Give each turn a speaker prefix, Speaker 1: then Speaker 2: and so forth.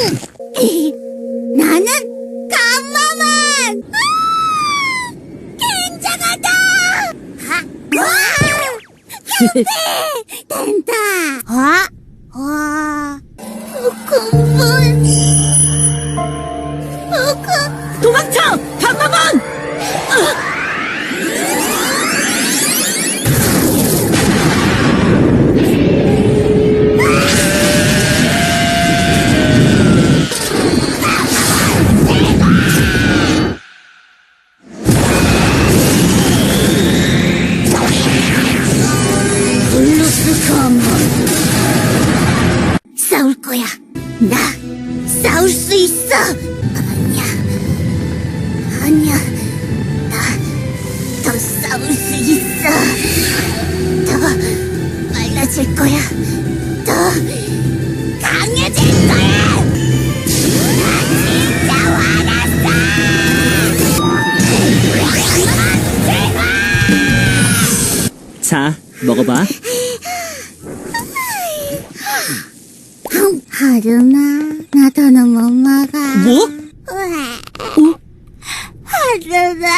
Speaker 1: 나는 간마만! 아! 굉장하다! 하! 와! 큐피! 된다! 와! 와! 부금분! 부금!
Speaker 2: 도망쳐!
Speaker 1: 블루스 간마 싸울 거야. 나 싸울 수 있어. 아니야. 아니야. 나 더 싸울 수 있어. 더 빨라질 거야. 더 강해질 거야.
Speaker 2: 자, 먹어봐.
Speaker 1: 하루나 나 더는 못 먹어.
Speaker 2: 뭐?
Speaker 1: 으아. 하루나